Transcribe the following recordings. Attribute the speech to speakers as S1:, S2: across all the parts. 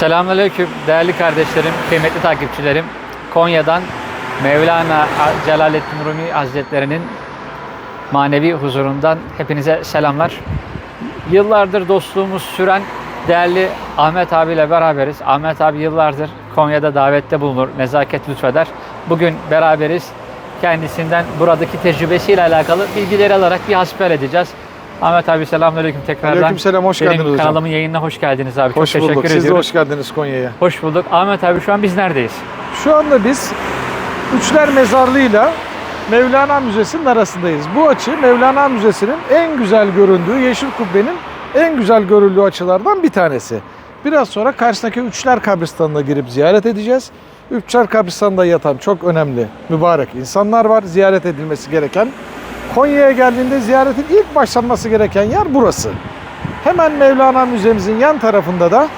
S1: Selamünaleyküm değerli kardeşlerim, kıymetli takipçilerim. Konya'dan Mevlana Celaleddin Rumi Hazretleri'nin manevi huzurundan hepinize selamlar. Yıllardır dostluğumuz süren değerli Ahmet abiyle beraberiz. Ahmet abi yıllardır Konya'da davette bulunur, nezaket lütfeder. Bugün beraberiz. Kendisinden buradaki tecrübesiyle alakalı bilgileri alarak bir hasbihal edeceğiz. Ahmet abi selamünaleyküm tekrardan.
S2: Aleykümselam, hoş
S1: Benim
S2: geldiniz hocam.
S1: kanalımın yayınına hoş geldiniz abi.
S2: Hoş
S1: Çok
S2: bulduk.
S1: teşekkür
S2: Siz de hoş geldiniz Konya'ya.
S1: Hoş bulduk. Ahmet abi şu an biz neredeyiz?
S2: Şu anda biz Üçler Mezarlığı'yla Mevlana Müzesi'nin arasındayız. Bu açı Mevlana Müzesi'nin en güzel göründüğü Yeşil Kubbe'nin en güzel görüldüğü açılardan bir tanesi. Biraz sonra karşısındaki Üçler Kabristanı'na girip ziyaret edeceğiz. Üçler Kabristanı'nda yatan çok önemli, mübarek insanlar var. Ziyaret edilmesi gereken. Konya'ya geldiğinde ziyaretin ilk başlanması gereken yer burası. Hemen Mevlana Müzemizin yan tarafında da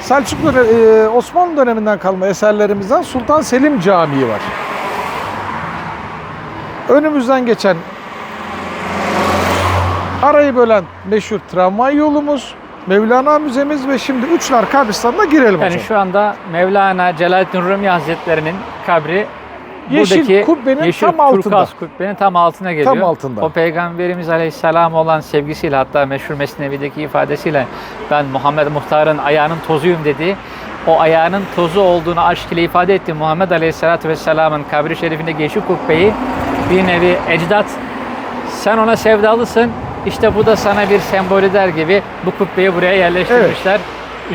S2: Selçuklu e, Osmanlı döneminden kalma eserlerimizden Sultan Selim Camii var. Önümüzden geçen arayı bölen meşhur tramvay yolumuz, Mevlana Müzemiz ve şimdi Üçler Kabristanı'na girelim
S1: Yani
S2: hocam.
S1: şu anda Mevlana Celaleddin Rumi Hazretleri'nin kabri
S2: Yeşil
S1: buradaki
S2: kubbenin
S1: yeşil
S2: tam altında.
S1: kubbenin tam altına geliyor.
S2: Tam altında.
S1: O Peygamberimiz Aleyhisselam olan sevgisiyle hatta meşhur Mesnevi'deki ifadesiyle ben Muhammed Muhtar'ın ayağının tozuyum dediği o ayağının tozu olduğunu aşk ile ifade etti. Muhammed Aleyhisselatü Vesselam'ın kabri şerifindeki yeşil kubbeyi bir nevi ecdat sen ona sevdalısın. İşte bu da sana bir sembolü der gibi bu kubbeyi buraya yerleştirmişler.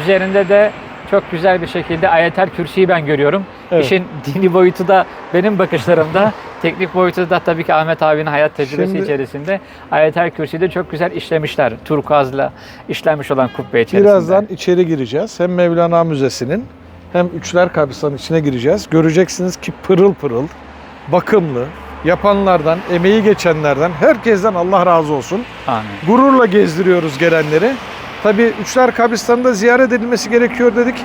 S1: Üzerinde de çok güzel bir şekilde ayetel kürsüyü ben görüyorum.
S2: Evet.
S1: İşin dini boyutu da benim bakışlarımda, teknik boyutu da tabii ki Ahmet abinin hayat tecrübesi
S2: Şimdi-
S1: içerisinde. Ayetel kürsüyü de çok güzel işlemişler. Turkuazla işlenmiş olan kubbe içerisinde.
S2: Birazdan içeri gireceğiz. Hem Mevlana Müzesi'nin hem Üçler Kabristanı'nın içine gireceğiz. Göreceksiniz ki pırıl pırıl, bakımlı, yapanlardan, emeği geçenlerden, herkesten Allah razı olsun.
S1: Amin.
S2: Gururla gezdiriyoruz gelenleri. Tabi Üçler Kabristanı'nda ziyaret edilmesi gerekiyor dedik.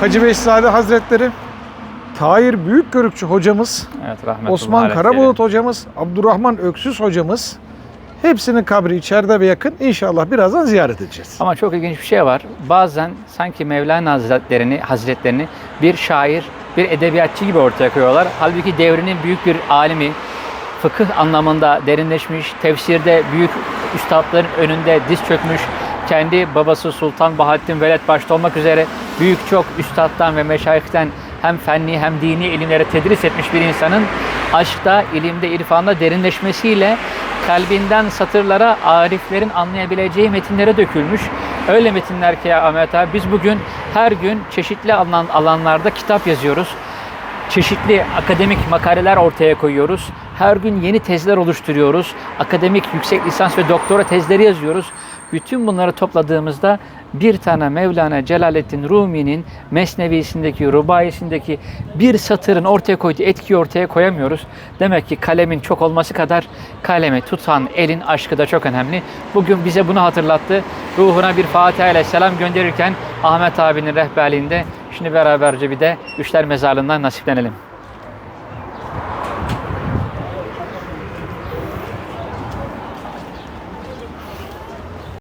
S2: Hacı Beşzade Hazretleri, Tahir Büyükgörükçü hocamız,
S1: Evet
S2: Osman. Karabulut hocamız, Abdurrahman Öksüz hocamız hepsinin kabri içeride ve yakın. İnşallah birazdan ziyaret edeceğiz.
S1: Ama çok ilginç bir şey var. Bazen sanki Mevlana Hazretlerini, Hazretlerini bir şair, bir edebiyatçı gibi ortaya koyuyorlar. Halbuki devrinin büyük bir alimi, fıkıh anlamında derinleşmiş, tefsirde büyük üstadların önünde diz çökmüş, kendi babası Sultan Bahattin Veled başta olmak üzere büyük çok üstaddan ve meşayihten hem fenni hem dini ilimlere tedris etmiş bir insanın aşkta, ilimde, irfanda derinleşmesiyle kalbinden satırlara ariflerin anlayabileceği metinlere dökülmüş. Öyle metinler ki Ahmet abi biz bugün her gün çeşitli alan, alanlarda kitap yazıyoruz çeşitli akademik makaleler ortaya koyuyoruz. Her gün yeni tezler oluşturuyoruz. Akademik yüksek lisans ve doktora tezleri yazıyoruz. Bütün bunları topladığımızda bir tane Mevlana Celaleddin Rumi'nin Mesnevisindeki, Rubayisindeki bir satırın ortaya koyduğu etkiyi ortaya koyamıyoruz. Demek ki kalemin çok olması kadar kalemi tutan elin aşkı da çok önemli. Bugün bize bunu hatırlattı. Ruhuna bir Fatiha ile selam gönderirken Ahmet abinin rehberliğinde Şimdi beraberce bir de Üçler Mezarlığı'ndan nasiplenelim.